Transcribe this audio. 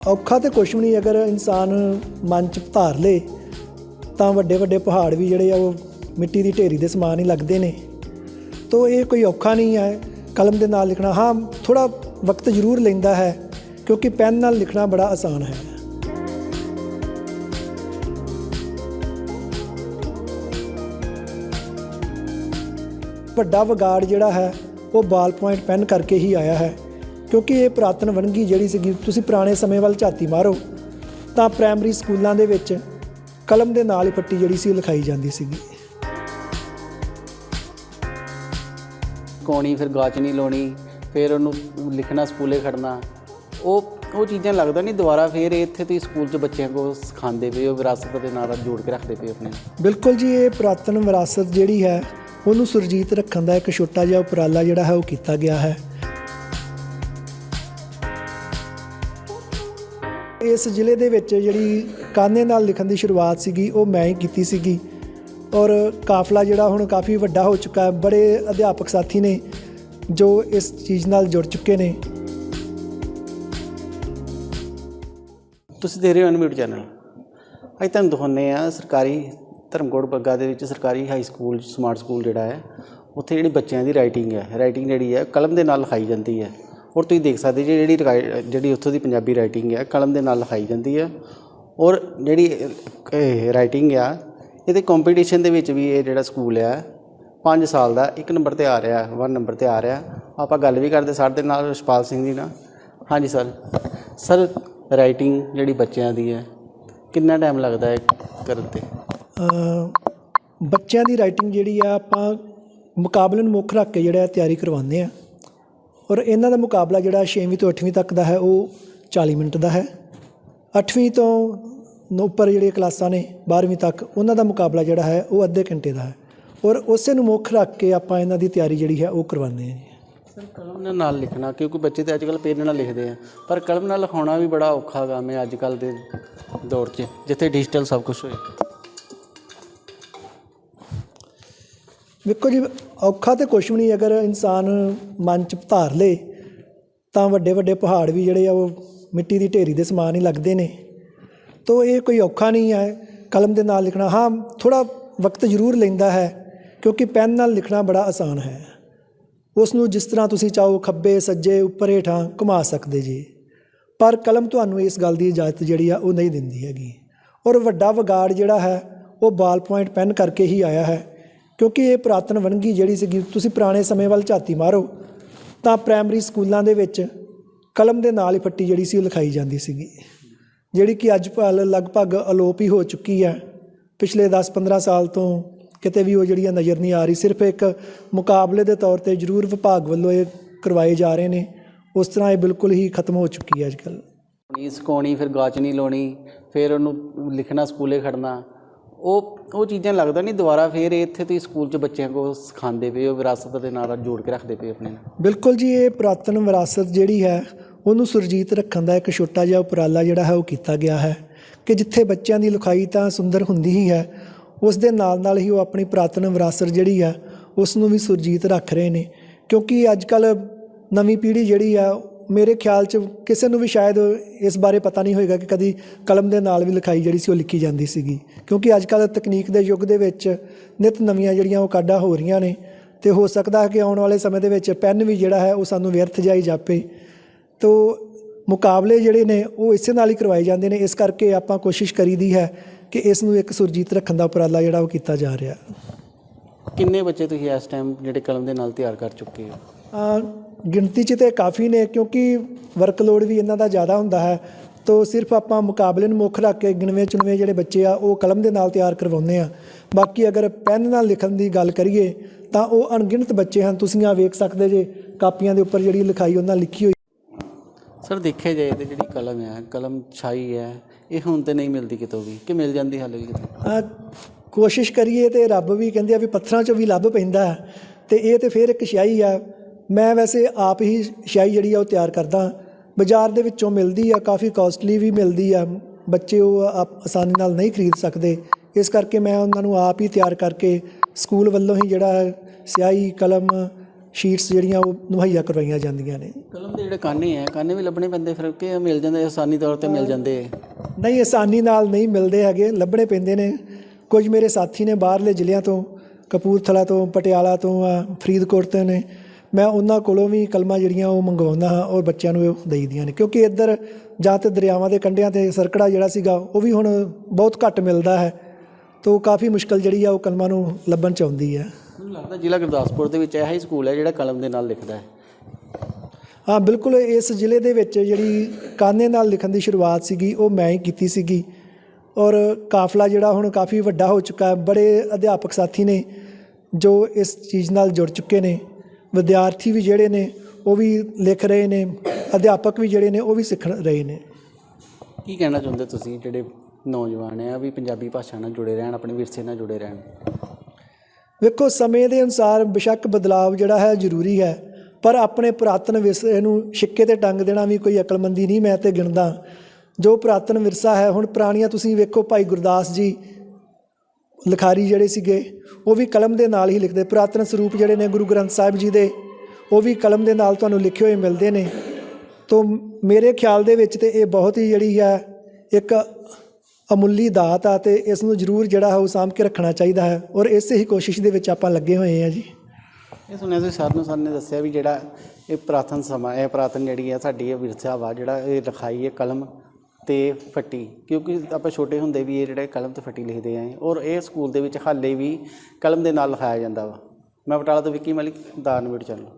ਔਖਾ ਤੇ ਕੁਛ ਵੀ ਨਹੀਂ, ਅਗਰ ਇਨਸਾਨ ਮਨ ਚ ਧਾਰ ਲੇ, ਤਾਂ ਵੱਡੇ ਵੱਡੇ ਪਹਾੜ ਵੀ ਜਿਹੜੇ ਆ ਉਹ ਮਿੱਟੀ ਦੀ ਢੇਰੀ ਦੇ ਸਮਾਨ ਹੀ ਲੱਗਦੇ ਨੇ। ਤੋ ਇਹ ਕੋਈ ਔਖਾ ਨਹੀਂ ਹੈ। ਕਲਮ ਦੇ ਨਾਲ ਲਿਖਣਾ, ਹਾਂ ਥੋੜਾ ਵਕਤ ਜ਼ਰੂਰ ਲੈਂਦਾ ਹੈ, ਕਿਉਂਕਿ ਪੈਨ ਨਾਲ ਲਿਖਣਾ ਬੜਾ ਆਸਾਨ ਹੈ। ਵੱਡਾ ਵਿਗਾੜ ਜਿਹੜਾ ਹੈ, ਉਹ ਬਾਲ ਪੁਆਇੰਟ ਪੈਨ ਕਰਕੇ ਹੀ ਆਇਆ ਹੈ। ਕਿਉਂਕਿ ਇਹ ਪੁਰਾਤਨ ਵੰਨਗੀ ਜਿਹੜੀ ਸੀਗੀ ਤੁਸੀਂ ਪੁਰਾਣੇ ਸਮੇਂ ਵੱਲ ਝਾਤੀ ਮਾਰੋ ਤਾਂ ਪ੍ਰਾਇਮਰੀ ਸਕੂਲਾਂ ਦੇ ਵਿੱਚ ਕਲਮ ਦੇ ਨਾਲ ਹੀ ਪੱਟੀ ਜਿਹੜੀ ਸੀ ਲਿਖਾਈ ਜਾਂਦੀ ਸੀਗੀ। ਕੋਣੀ ਫਿਰ ਗਾਚ ਨਹੀਂ ਲਾਉਣੀ ਫਿਰ ਉਹਨੂੰ ਲਿਖਣਾ ਸਕੂਲੇ ਖੜਨਾ। ਉਹ ਉਹ ਚੀਜ਼ਾਂ ਲੱਗਦਾ ਨਹੀਂ ਦੁਬਾਰਾ ਫਿਰ ਇੱਥੇ ਤੁਸੀਂ ਸਕੂਲ 'ਚ ਬੱਚਿਆਂ ਕੋ ਸਿਖਾਉਂਦੇ ਪਏ ਹੋ ਵਿਰਾਸਤ ਦੇ ਨਾਲ ਜੋੜ ਕੇ ਰੱਖਦੇ ਪਏ ਆਪਣੇ ਬਿਲਕੁਲ ਜੀ ਇਹ ਪੁਰਾਤਨ ਵਿਰਾਸਤ ਜਿਹੜੀ ਹੈ ਉਹਨੂੰ ਸੁਰਜੀਤ ਰੱਖਣ ਦਾ ਇੱਕ ਛੋਟਾ ਜਿਹਾ ਉਪਰਾਲਾ ਜਿਹੜਾ ਹੈ ਉਹ ਕੀਤਾ ਗਿਆ ਹੈ। ਇਸ ਜ਼ਿਲ੍ਹੇ ਦੇ ਵਿੱਚ ਜਿਹੜੀ ਕਾਨੇ ਨਾਲ ਲਿਖਣ ਦੀ ਸ਼ੁਰੂਆਤ ਸੀਗੀ, ਉਹ ਮੈਂ ਹੀ ਕੀਤੀ ਸੀਗੀ। ਔਰ ਕਾਫਲਾ ਜਿਹੜਾ ਹੁਣ ਕਾਫੀ ਵੱਡਾ ਹੋ ਚੁੱਕਾ ਹੈ, ਬੜੇ ਅਧਿਆਪਕ ਸਾਥੀ ਨੇ ਜੋ ਇਸ ਚੀਜ਼ ਨਾਲ ਜੁੜ ਚੁੱਕੇ ਨੇ। ਤੁਸੀਂ ਦੇਖ ਰਹੇ ਹੋ ਅਨਮਿਊਟ ਚੈਨਲ। ਅੱਜ ਤੁਹਾਨੂੰ ਦਿਖਾਉਂਦੇ ਆ ਸਰਕਾਰੀ ਧਰਮਕੋਟ ਬੱਗਾ ਦੇ ਵਿੱਚ ਸਰਕਾਰੀ ਹਾਈ ਸਕੂਲ ਸਮਾਰਟ ਸਕੂਲ ਜਿਹੜਾ ਹੈ, ਉੱਥੇ ਜਿਹੜੀ ਬੱਚਿਆਂ ਦੀ ਰਾਈਟਿੰਗ ਹੈ। ਰਾਈਟਿੰਗ ਜਿਹੜੀ ਹੈ, ਕਲਮ ਦੇ ਨਾਲ ਲਿਖਾਈ ਜਾਂਦੀ ਹੈ। ਔਰ ਤੁਸੀਂ ਦੇਖ ਸਕਦੇ ਜੀ ਜਿਹੜੀ ਰਿਕਾਈ- ਜਿਹੜੀ ਉੱਥੋਂ ਦੀ ਪੰਜਾਬੀ ਰਾਈਟਿੰਗ ਹੈ ਕਲਮ ਦੇ ਨਾਲ ਲਿਖਾਈ ਜਾਂਦੀ ਹੈ ਔਰ ਜਿਹੜੀ ਰਾਈਟਿੰਗ ਆ, ਇਹਦੇ ਕੰਪੀਟੀਸ਼ਨ ਦੇ ਵਿੱਚ ਵੀ ਇਹ ਜਿਹੜਾ ਸਕੂਲ ਆ 5 ਸਾਲ ਦਾ, ਇੱਕ ਨੰਬਰ ਤੇ ਆ ਰਿਹਾ 1 ਨੰਬਰ ਤੇ ਆ ਰਿਹਾ। ਆਪਾਂ ਗੱਲ ਵੀ ਕਰਦੇ ਸਰ ਦੇ ਨਾਲ ਰਸ਼ਪਾਲ ਸਿੰਘ ਜੀ ਨਾਲ। ਹਾਂਜੀ ਸਰ ਸਰ ਰਾਈਟਿੰਗ ਜਿਹੜੀ ਬੱਚਿਆਂ ਦੀ ਹੈ ਕਿੰਨਾ ਟਾਈਮ ਲੱਗਦਾ ਹੈ ਕਰਨ ਤੇ? ਬੱਚਿਆਂ ਦੀ ਰਾਈਟਿੰਗ ਜਿਹੜੀ ਆ, ਆਪਾਂ ਮੁਕਾਬਲੇ ਨੂੰ ਮੁੱਖ ਰੱਖ ਕੇ ਜਿਹੜਾ ਤਿਆਰੀ ਕਰਵਾਉਂਦੇ ਆ। ਔਰ ਇਹਨਾਂ ਦਾ ਮੁਕਾਬਲਾ ਜਿਹੜਾ 6ਵੀਂ ਤੋਂ 8ਵੀਂ ਤੱਕ ਦਾ ਹੈ, ਉਹ 40 ਮਿੰਟ ਦਾ ਹੈ। 8ਵੀਂ ਤੋਂ ਉੱਪਰ ਜਿਹੜੀਆਂ ਕਲਾਸਾਂ ਨੇ 12ਵੀਂ ਤੱਕ, ਉਹਨਾਂ ਦਾ ਮੁਕਾਬਲਾ ਜਿਹੜਾ ਹੈ, ਉਹ ਅੱਧੇ ਘੰਟੇ ਦਾ ਹੈ। ਔਰ ਉਸੇ ਨੂੰ ਮੁੱਖ ਰੱਖ ਕੇ ਆਪਾਂ ਇਹਨਾਂ ਦੀ ਤਿਆਰੀ ਜਿਹੜੀ ਹੈ, ਉਹ ਕਰਵਾਉਂਦੇ ਹਾਂ ਜੀ। ਸਰ, ਕਲਮ ਨਾਲ ਲਿਖਣਾ, ਕਿਉਂਕਿ ਬੱਚੇ ਤੇ ਅੱਜਕੱਲ ਪੇਨ ਨਾਲ ਲਿਖਦੇ ਆ। ਪਰ ਕਲਮ ਨਾਲ ਲਿਖਾਉਣਾ ਵੀ ਬੜਾ ਔਖਾ ਕੰਮ ਹੈ ਅੱਜਕੱਲ ਦੇ ਦੌਰ 'ਚ, ਜਿੱਥੇ ਡਿਜੀਟਲ ਸਭ ਕੁਝ ਹੋਏ। ਵੇਖੋ ਜੀ, ਔਖਾ ਤੇ ਕੁਛ ਵੀ ਨਹੀਂ, ਅਗਰ ਇਨਸਾਨ ਮਨ ਚ ਧਾਰ ਲੇ, ਤਾਂ ਵੱਡੇ ਵੱਡੇ ਪਹਾੜ ਵੀ ਜਿਹੜੇ ਆ, ਉਹ ਮਿੱਟੀ ਦੀ ਢੇਰੀ ਦੇ ਸਮਾਨ ਹੀ ਲੱਗਦੇ ਨੇ। ਤੋ ਇਹ ਕੋਈ ਔਖਾ ਨਹੀਂ ਹੈ। ਕਲਮ ਦੇ ਨਾਲ ਲਿਖਣਾ, ਹਾਂ ਥੋੜਾ ਵਕਤ ਜ਼ਰੂਰ ਲੈਂਦਾ ਹੈ, ਕਿਉਂਕਿ ਪੈਨ ਨਾਲ ਲਿਖਣਾ ਬੜਾ ਆਸਾਨ ਹੈ। ਉਸ ਨੂੰ ਜਿਸ ਤਰ੍ਹਾਂ ਤੁਸੀਂ ਚਾਹੋ, ਖੱਬੇ, ਸੱਜੇ, ਉੱਪਰ ਹੇਠਾਂ ਘੁਮਾ ਸਕਦੇ ਜੀ। ਪਰ ਕਲਮ ਤੁਹਾਨੂੰ ਇਸ ਗੱਲ ਦੀ ਇਜਾਜ਼ਤ ਜਿਹੜੀ ਆ, ਉਹ ਨਹੀਂ ਦਿੰਦੀ ਹੈਗੀ। ਔਰ ਵੱਡਾ ਵਿਗਾੜ ਜਿਹੜਾ ਹੈ, ਉਹ ਬਾਲ ਪੁਆਇੰਟ ਪੈਨ ਕਰਕੇ ਹੀ ਆਇਆ ਹੈ। ਕਿਉਂਕਿ ਇਹ ਪੁਰਾਤਨ ਵੰਨਗੀ ਜਿਹੜੀ ਸੀਗੀ, ਤੁਸੀਂ ਪੁਰਾਣੇ ਸਮੇਂ ਵੱਲ ਝਾਤੀ ਮਾਰੋ, ਤਾਂ ਪ੍ਰਾਇਮਰੀ ਸਕੂਲਾਂ ਦੇ ਵਿੱਚ ਕਲਮ ਦੇ ਨਾਲ ਹੀ ਫੱਟੀ ਜਿਹੜੀ ਸੀ ਉਹ ਲਿਖਾਈ ਜਾਂਦੀ ਸੀਗੀ। ਜਿਹੜੀ ਕਿ ਅੱਜ ਕੱਲ੍ਹ ਲਗਭਗ ਅਲੋਪ ਹੀ ਹੋ ਚੁੱਕੀ ਹੈ। ਪਿਛਲੇ 10-15 ਸਾਲ ਤੋਂ ਕਿਤੇ ਵੀ ਉਹ ਜਿਹੜੀਆਂ ਨਜ਼ਰ ਨਹੀਂ ਆ ਰਹੀ, ਸਿਰਫ ਇੱਕ ਮੁਕਾਬਲੇ ਦੇ ਤੌਰ ਤੇ ਜ਼ਰੂਰ ਵਿਭਾਗ ਵੱਲੋਂ ਇਹ ਕਰਵਾਏ ਜਾ ਰਹੇ ਨੇ। ਉਸ ਤਰ੍ਹਾਂ ਇਹ ਬਿਲਕੁਲ ਹੀ ਖਤਮ ਹੋ ਚੁੱਕੀ ਹੈ ਅੱਜ ਕੱਲ੍ਹ। ਨਹੀਂ ਫਿਰ ਗਾਚ ਨਹੀਂ ਲਾਉਣੀ, ਫਿਰ ਉਹਨੂੰ ਲਿਖਣਾ, ਸਕੂਲੇ ਖੜਨਾ। ਉਹ ਉਹ ਚੀਜ਼ਾਂ ਲੱਗਦਾ ਨਹੀਂ, ਦੁਬਾਰਾ ਫਿਰ ਇਹ ਇੱਥੇ ਤੁਸੀਂ ਸਕੂਲ 'ਚ ਬੱਚਿਆਂ ਕੋ ਸਿਖਾਉਂਦੇ ਪਏ ਹੋ, ਵਿਰਾਸਤ ਦੇ ਨਾਲ ਜੋੜ ਕੇ ਰੱਖਦੇ ਪਏ ਆਪਣੇ ਨਾਲ। ਬਿਲਕੁਲ ਜੀ, ਇਹ ਪੁਰਾਤਨ ਵਿਰਾਸਤ ਜਿਹੜੀ ਹੈ, ਉਹਨੂੰ ਸੁਰਜੀਤ ਰੱਖਣ ਦਾ ਇੱਕ ਛੋਟਾ ਜਿਹਾ ਉਪਰਾਲਾ ਜਿਹੜਾ ਹੈ, ਉਹ ਕੀਤਾ ਗਿਆ ਹੈ ਕਿ ਜਿੱਥੇ ਬੱਚਿਆਂ ਦੀ ਲਿਖਾਈ ਤਾਂ ਸੁੰਦਰ ਹੁੰਦੀ ਹੀ ਹੈ ਉਸ ਦੇ ਨਾਲ ਨਾਲ ਹੀ ਉਹ ਆਪਣੀ ਪੁਰਾਤਨ ਵਿਰਾਸਤ ਜਿਹੜੀ ਹੈ ਉਸ ਨੂੰ ਵੀ ਸੁਰਜੀਤ ਰੱਖ ਰਹੇ ਨੇ। ਕਿਉਂਕਿ ਅੱਜ ਕੱਲ ਨਵੀਂ ਪੀੜ੍ਹੀ ਜਿਹੜੀ ਆ ਮੇਰੇ ਖਿਆਲ 'ਚ ਕਿਸੇ ਨੂੰ ਵੀ ਸ਼ਾਇਦ ਇਸ ਬਾਰੇ ਪਤਾ ਨਹੀਂ ਹੋਏਗਾ ਕਿ ਕਦੀ ਕਲਮ ਦੇ ਨਾਲ ਵੀ ਲਿਖਾਈ ਜਿਹੜੀ ਸੀ ਉਹ ਲਿਖੀ ਜਾਂਦੀ ਸੀਗੀ। ਕਿਉਂਕਿ ਅੱਜ ਕੱਲ੍ਹ ਤਕਨੀਕ ਦੇ ਯੁੱਗ ਦੇ ਵਿੱਚ ਨਿਤ ਨਵੀਆਂ ਜਿਹੜੀਆਂ ਉਹ ਕਾਢਾਂ ਹੋ ਰਹੀਆਂ ਨੇ ਤੇ ਹੋ ਸਕਦਾ ਹੈ ਕਿ ਆਉਣ ਵਾਲੇ ਸਮੇਂ ਦੇ ਵਿੱਚ ਪੈਨ ਵੀ ਜਿਹੜਾ ਹੈ ਉਹ ਸਾਨੂੰ ਵਿਅਰਥ ਜਾਈ ਜਾਪੇ। ਤੋ ਮੁਕਾਬਲੇ ਜਿਹੜੇ ਨੇ ਉਹ ਇਸੇ ਨਾਲ ਹੀ ਕਰਵਾਏ ਜਾਂਦੇ ਨੇ, ਇਸ ਕਰਕੇ ਆਪਾਂ ਕੋਸ਼ਿਸ਼ ਕਰੀਦੀ ਹੈ ਕਿ ਇਸ ਨੂੰ ਇੱਕ ਸੁਰਜੀਤ ਰੱਖਣ ਦਾ ਉਪਰਾਲਾ ਜਿਹੜਾ ਉਹ ਕੀਤਾ ਜਾ ਰਿਹਾ। ਕਿੰਨੇ ਬੱਚੇ ਤੁਸੀਂ ਇਸ ਟਾਈਮ ਜਿਹੜੇ ਕਲਮ ਦੇ ਨਾਲ ਤਿਆਰ ਕਰ ਚੁੱਕੇ ਹੋ? ਗਿਣਤੀ 'ਚ ਤੇ ਕਾਫੀ ਨੇ ਕਿਉਂਕਿ ਵਰਕਲੋਡ ਵੀ ਇਹਨਾਂ ਦਾ ਜ਼ਿਆਦਾ ਹੁੰਦਾ ਹੈ। ਤੋ ਸਿਰਫ ਆਪਾਂ ਮੁਕਾਬਲੇ ਨੂੰ ਮੁੱਖ ਰੱਖ ਕੇ ਗਿਣਵੇਂ ਚੁਣਵੇਂ ਜਿਹੜੇ ਬੱਚੇ ਆ ਉਹ ਕਲਮ ਦੇ ਨਾਲ ਤਿਆਰ ਕਰਵਾਉਂਦੇ ਆ। ਬਾਕੀ ਅਗਰ ਪੈਨ ਨਾਲ ਲਿਖਣ ਦੀ ਗੱਲ ਕਰੀਏ ਤਾਂ ਉਹ ਅਣਗਿਣਤ ਬੱਚੇ ਹਨ ਤੁਸੀਂ ਆ ਵੇਖ ਸਕਦੇ ਜੇ ਕਾਪੀਆਂ ਦੇ ਉੱਪਰ ਜਿਹੜੀ ਲਿਖਾਈ ਉਹਨਾਂ ਲਿਖੀ ਹੋਈ। ਸਰ ਦੇਖਿਆ ਜਾਏ ਤੇ ਜਿਹੜੀ ਕਲਮ ਹੈ ਕਲਮ ਛਾਈ ਹੈ ਇਹ ਹੁਣ ਤੇ ਨਹੀਂ ਮਿਲਦੀ ਕਿਤੋਂ ਵੀ ਕਿ ਮਿਲ ਜਾਂਦੀ ਹਾਲੇ ਵੀ ਕਿਤੇ? ਆ ਕੋਸ਼ਿਸ਼ ਕਰੀਏ ਤੇ ਰੱਬ ਵੀ ਕਹਿੰਦੇ ਆ ਵੀ ਪੱਥਰਾਂ 'ਚੋਂ ਵੀ ਲੱਭ ਪੈਂਦਾ ਤੇ ਇਹ ਤੇ ਫਿਰ ਇੱਕ ਸ਼ਾਈ ਆ ਮੈਂ ਵੈਸੇ ਆਪ ਹੀ ਸ਼ਾਈ ਜਿਹੜੀ ਆ ਉਹ ਤਿਆਰ ਕਰਦਾ ਬਾਜ਼ਾਰ ਦੇ ਵਿੱਚੋਂ ਮਿਲਦੀ ਆ ਕਾਫੀ ਕਾਸਟਲੀ ਵੀ ਮਿਲਦੀ ਆ। ਬੱਚੇ ਉਹ ਆਸਾਨੀ ਨਾਲ ਨਹੀਂ ਖਰੀਦ ਸਕਦੇ। ਇਸ ਕਰਕੇ ਮੈਂ ਉਹਨਾਂ ਨੂੰ ਆਪ ਹੀ ਤਿਆਰ ਕਰਕੇ ਸਕੂਲ ਵੱਲੋਂ ਹੀ ਜਿਹੜਾ ਸਿਆਹੀ ਕਲਮ ਸ਼ੀਟਸ ਜਿਹੜੀਆਂ ਉਹ ਮੁਹੱਈਆ ਕਰਵਾਈਆਂ ਜਾਂਦੀਆਂ ਨੇ। ਕਲਮ ਦੇ ਜਿਹੜੇ ਕਾਨੇ ਆ ਕਾਨੇ ਵੀ ਲੱਭਣੇ ਪੈਂਦੇ ਫਿਰ ਕਿ ਮਿਲ ਜਾਂਦੇ ਆਸਾਨੀ ਤੌਰ ਤੇ ਮਿਲ ਜਾਂਦੇ ਨਹੀਂ ਆਸਾਨੀ ਨਾਲ ਨਹੀਂ ਮਿਲਦੇ ਹੈਗੇ ਲੱਭਣੇ ਪੈਂਦੇ ਨੇ। ਕੁਝ ਮੇਰੇ ਸਾਥੀ ਨੇ ਬਾਹਰਲੇ ਜ਼ਿਲ੍ਹਿਆਂ ਤੋਂ ਕਪੂਰਥਲਾ ਤੋਂ ਪਟਿਆਲਾ ਤੋਂ ਫਰੀਦਕੋਟ ਤੋਂ ਨੇ। ਮੈਂ ਉਹਨਾਂ ਕੋਲੋਂ ਵੀ ਕਲਮਾਂ ਜਿਹੜੀਆਂ ਉਹ ਮੰਗਵਾਉਂਦਾ ਹਾਂ ਔਰ ਬੱਚਿਆਂ ਨੂੰ ਉਹ ਦੇਈਦੀਆਂ ਨੇ। ਕਿਉਂਕਿ ਇੱਧਰ ਜਾਂ ਤੇ ਦਰਿਆਵਾਂ ਦੇ ਕੰਢਿਆਂ ਤੇ ਸਰਕੜਾ ਜਿਹੜਾ ਸੀਗਾ ਉਹ ਵੀ ਹੁਣ ਬਹੁਤ ਘੱਟ ਮਿਲਦਾ ਹੈ। ਤੋਂ ਕਾਫੀ ਮੁਸ਼ਕਲ ਜਿਹੜੀ ਆ ਉਹ ਕਲਮਾਂ ਨੂੰ ਲੱਭਣ ਚ ਆਉਂਦੀ ਹੈ। ਮੈਨੂੰ ਲੱਗਦਾ ਜ਼ਿਲ੍ਹਾ ਗੁਰਦਾਸਪੁਰ ਦੇ ਵਿੱਚ ਇਹੋ ਹੀ ਸਕੂਲ ਹੈ ਜਿਹੜਾ ਕਲਮ ਦੇ ਨਾਲ ਲਿਖਦਾ ਹੈ। ਹਾਂ ਬਿਲਕੁਲ ਇਸ ਜ਼ਿਲ੍ਹੇ ਦੇ ਵਿੱਚ ਜਿਹੜੀ ਕਾਨੇ ਨਾਲ ਲਿਖਣ ਦੀ ਸ਼ੁਰੂਆਤ ਸੀਗੀ ਉਹ ਮੈਂ ਹੀ ਕੀਤੀ ਸੀਗੀ। ਔਰ ਕਾਫਲਾ ਜਿਹੜਾ ਹੁਣ ਕਾਫੀ ਵੱਡਾ ਹੋ ਚੁੱਕਾ ਹੈ। ਬੜੇ ਅਧਿਆਪਕ ਸਾਥੀ ਨੇ ਜੋ ਇਸ ਚੀਜ਼ ਨਾਲ ਜੁੜ ਚੁੱਕੇ ਨੇ। ਵਿਦਿਆਰਥੀ ਵੀ ਜਿਹੜੇ ਨੇ ਉਹ ਵੀ ਲਿਖ ਰਹੇ ਨੇ ਅਧਿਆਪਕ ਵੀ ਜਿਹੜੇ ਨੇ ਉਹ ਵੀ ਸਿੱਖ ਰਹੇ ਨੇ। ਕੀ ਕਹਿਣਾ ਚਾਹੁੰਦੇ ਤੁਸੀਂ ਜਿਹੜੇ ਨੌਜਵਾਨ ਆ ਵੀ ਪੰਜਾਬੀ ਭਾਸ਼ਾ ਨਾਲ ਜੁੜੇ ਰਹਿਣ ਆਪਣੇ ਵਿਰਸੇ ਨਾਲ ਜੁੜੇ ਰਹਿਣ? ਵੇਖੋ ਸਮੇਂ ਦੇ ਅਨੁਸਾਰ ਬਿਸ਼ੱਕ ਬਦਲਾਵ ਜਿਹੜਾ ਹੈ ਜ਼ਰੂਰੀ ਹੈ ਪਰ ਆਪਣੇ ਪੁਰਾਤਨ ਵਿਰਸੇ ਨੂੰ ਸਿੱਕੇ ਤੇ ਟੰਗ ਦੇਣਾ ਵੀ ਕੋਈ ਅਕਲਮੰਦੀ ਨਹੀਂ ਮੈਂ ਤੇ ਗਿਣਦਾ। ਜੋ ਪੁਰਾਤਨ ਵਿਰਸਾ ਹੈ ਹੁਣ ਪੁਰਾਣੀਆਂ ਤੁਸੀਂ ਵੇਖੋ ਭਾਈ ਗੁਰਦਾਸ ਜੀ ਲਿਖਾਰੀ ਜਿਹੜੇ ਸੀਗੇ, ਉਹ ਵੀ ਕਲਮ ਦੇ ਨਾਲ ਹੀ ਲਿਖਦੇ। ਪੁਰਾਤਨ ਸਰੂਪ ਜਿਹੜੇ ਨੇ ਗੁਰੂ ਗ੍ਰੰਥ ਸਾਹਿਬ ਜੀ ਦੇ, ਉਹ ਵੀ ਕਲਮ ਦੇ ਨਾਲ ਤੁਹਾਨੂੰ ਲਿਖੇ ਹੋਏ ਮਿਲਦੇ ਨੇ। ਤੋਂ ਮੇਰੇ ਖਿਆਲ ਦੇ ਵਿੱਚ ਤੇ ਇਹ ਬਹੁਤ ਹੀ ਜਿਹੜੀ ਹੈ, ਇੱਕ ਅਮੁੱਲੀ ਦਾਤ ਆ ਤੇ ਇਸ ਨੂੰ ਜ਼ਰੂਰ ਜਿਹੜਾ ਹੈ ਉਹ ਸਾਂਭ ਕੇ ਰੱਖਣਾ ਚਾਹੀਦਾ ਹੈ ਔਰ ਇਸੇ ਹੀ ਕੋਸ਼ਿਸ਼ ਦੇ ਵਿੱਚ ਆਪਾਂ ਲੱਗੇ ਹੋਏ ਹਾਂ ਜੀ। ਇਹ ਸੁਣਿਆ ਸੀ ਸਰ ਨੂੰ, ਸਰ ਨੇ ਦੱਸਿਆ ਵੀ ਜਿਹੜਾ ਇਹ ਪੁਰਾਤਨ ਸਮਾਂ, ਇਹ ਪੁਰਾਤਨ ਜਿਹੜੀ ਹੈ ਸਾਡੀ ਇਹ ਵਿਰਸਾ ਵਾ, ਜਿਹੜਾ ਇਹ ਲਿਖਾਈ ਹੈ ਕਲਮ। ਤੇ ਫੱਟੀ, ਕਿਉਂਕਿ ਆਪਾਂ ਛੋਟੇ ਹੁੰਦੇ ਵੀ ਇਹ ਜਿਹੜੇ ਕਲਮ ਤੇ ਫੱਟੀ ਲਿਖਦੇ ਆਂ ਔਰ ਇਹ ਸਕੂਲ ਦੇ ਵਿੱਚ ਹਾਲੇ ਵੀ ਕਲਮ ਦੇ ਨਾਲ ਲਿਖਾਇਆ ਜਾਂਦਾ ਵਾ। ਮੈਂ ਬਟਾਲਾ ਤੋਂ ਵਿੱਕੀ ਮਲਿਕ ਦਾਰਨਵੀੜ ਚੱਲੋ